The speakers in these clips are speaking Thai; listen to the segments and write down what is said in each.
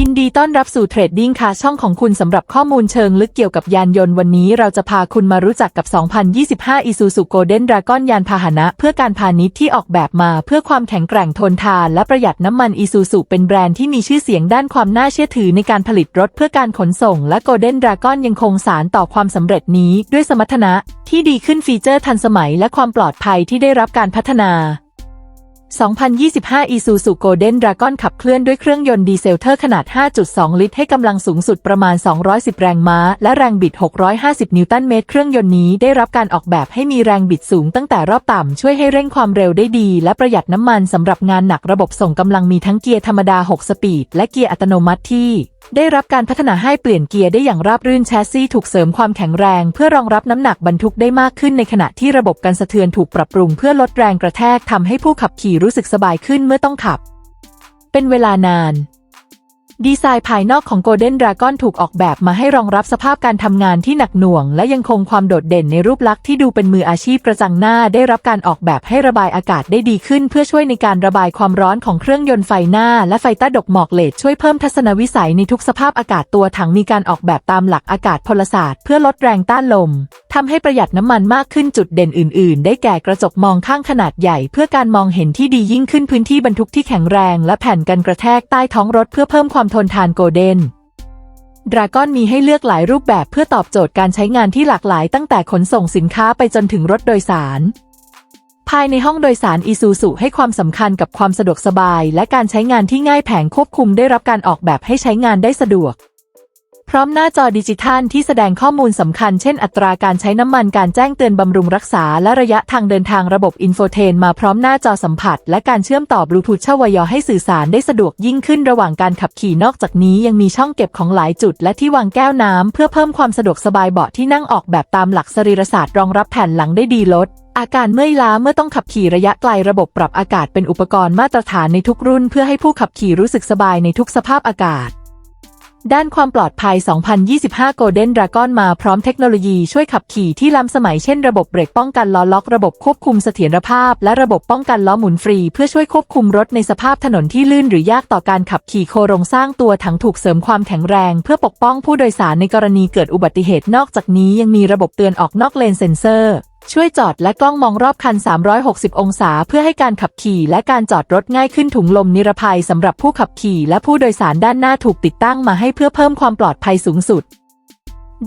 ยินดีต้อนรับสู่เทรดดิ้งค่ะช่องของคุณสำหรับข้อมูลเชิงลึกเกี่ยวกับยานยนต์วันนี้เราจะพาคุณมารู้จักกับ 2025 Isuzu Golden Dragon ยานพาหนะ เพื่อการพาณิชย์ที่ออกแบบมา เพื่อความแข็งแกร่งทนทานและประหยัดน้ำมัน Isuzu เป็นแบรนด์ที่มีชื่อเสียงด้านความน่าเชื่อถือในการผลิตรถเพื่อการขนส่ง และ Golden Dragon ยังคงสารต่อความสำเร็จนี้ ด้วยสมรรถนะที่ดีขึ้นฟีเจอร์ทันสมัย และความปลอดภัยที่ได้รับการพัฒนา 2025 Isuzu Golden Dragon ขับเคลื่อนด้วยเครื่องยนต์ดีเซลเทอร์ขนาด 5.2 ลิตร ให้กำลังสูงสุดประมาณ 210 แรงม้า และแรงบิด 650 นิวตันเมตร เครื่องยนต์นี้ได้รับการออกแบบให้มีแรงบิดสูงตั้งแต่รอบต่ำ ช่วยให้เร่งความเร็วได้ดี และประหยัดน้ำมันสำหรับงานหนักระบบส่งกำลังมีทั้งเกียร์ธรรมดา 6 สปีด และเกียร์อัตโนมัติที่ได้รับการพัฒนาให้เปลี่ยนเกียร์ได้อย่างราบรื่นแชสซีถูกเสริมความแข็งแรง เพื่อรองรับน้ำหนักบรรทุกได้มากขึ้นในขณะที่ระบบการสะเทือนถูกปรับปรุงเพื่อลดแรงกระแทกทำให้ผู้ขับขี่รู้สึกสบายขึ้นเมื่อต้องขับ เป็นเวลานาน ดีไซน์ภายนอกของ Golden Dragon ถูกออกแบบมาให้รองรับสภาพการทำงานที่หนักหน่วง และยังคงความโดดเด่นในรูปลักษณ์ที่ดูเป็นมืออาชีพกระจังหน้าได้รับการออกแบบให้ระบายอากาศได้ดีขึ้น เพื่อช่วยในการระบายความร้อนของเครื่องยนต์ไฟหน้า และไฟใต้ดกหมอกเลดช่วยเพิ่มทัศนวิสัยในทุกสภาพอากาศตัวถังมีการออกแบบตามหลักอากาศพลศาสตร์เพื่อลดแรงต้านลมทำให้ประหยัดน้ำมันมากขึ้นจุดเด่นอื่น ๆ ได้แก่กระจกมองข้างขนาดใหญ่ เพื่อการมองเห็นที่ดียิ่งขึ้นพื้นที่บรรทุกที่แข็งแรง และแผ่นกันกระแทกใต้ท้องรถเพื่อเพิ่มความทนทานโกลเด้นดราก้อนมีให้เลือกหลายรูปแบบเพื่อตอบโจทย์การใช้งานที่หลากหลายตั้งแต่ขนส่งสินค้าไปจนถึงรถโดยสาร ภายในห้องโดยสารอีซูซุให้ความสำคัญกับความสะดวกสบาย และการใช้งานที่ง่ายแผงควบคุมได้รับการออกแบบให้ใช้งานได้สะดวก พร้อมหน้าจอดิจิทัลที่แสดงข้อมูลสำคัญเช่นอัตราการใช้น้ำมันการแจ้งเตือนบำรุงรักษา และระยะทางเดินทางระบบอินโฟเทนมาพร้อมหน้าจอสัมผัส และการเชื่อมต่อบลูทูธเชวยอให้สื่อสารได้สะดวกยิ่งขึ้นระหว่างการขับขี่นอกจากนี้ยังมีช่องเก็บของหลายจุด และที่วางแก้วน้ำเพื่อเพิ่มความสะดวกสบายเบาะที่นั่งออกแบบตามหลักสรีรศาสตร์รองรับแผ่นหลังได้ดีลดอาการเมื่อยล้าเมื่อต้องขับขี่ระยะไกลระบบปรับอากาศเป็นอุปกรณ์มาตรฐานในทุกรุ่น เพื่อให้ผู้ขับขี่รู้สึกสบายในทุกสภาพอากาศ ด้านความปลอดภัย 2025 Golden Dragon มาพร้อมเทคโนโลยีช่วยขับขี่ที่ล้ำสมัยเช่นระบบเบรกป้องกันล้อล็อกระบบควบคุมเสถียรภาพ และระบบป้องกันล้อหมุนฟรี เพื่อช่วยควบคุมรถในสภาพถนนที่ลื่นหรือยากต่อการขับขี่โครงสร้างตัวถังถูกเสริมความแข็งแรง เพื่อปกป้องผู้โดยสารในกรณีเกิดอุบัติเหตุนอกจากนี้ยังมีระบบเตือนออกนอกเลนเซ็นเซอร์ ช่วยจอดและกล้องมองรอบคัน 360 องศา เพื่อให้การขับขี่และการจอดรถง่ายขึ้นถุงลมนิรภัยสำหรับผู้ขับขี่และผู้โดยสารด้านหน้าถูกติดตั้งมาให้เพื่อเพิ่มความปลอดภัยสูงสุด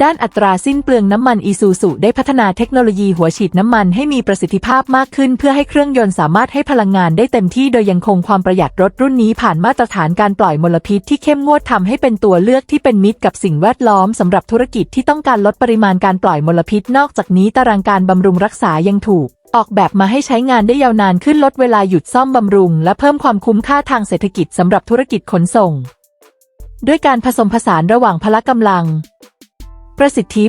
ด้านอัตราสิ้นเปลืองน้ำมันอีซูซุได้พัฒนาเทคโนโลยีหัวฉีดน้ำมันให้มีประสิทธิภาพมากขึ้น เพื่อให้เครื่องยนต์สามารถให้พลังงานได้เต็มที่โดยยังคงความประหยัดรถรุ่นนี้ผ่านมาตรฐานการปล่อยมลพิษที่เข้มงวดทำให้เป็นตัวเลือกที่เป็นมิตรกับสิ่งแวดล้อมสำหรับธุรกิจที่ต้องการลดปริมาณการปล่อยมลพิษ นอกจากนี้ตารางการบำรุงรักษายังถูกออกแบบมาให้ใช้งานได้ยาวนานขึ้นลดเวลาหยุดซ่อมบำรุง และเพิ่มความคุ้มค่าทางเศรษฐกิจสำหรับธุรกิจขนส่ง ด้วยการผสมผสานระหว่างพละกำลัง ประสิทธิ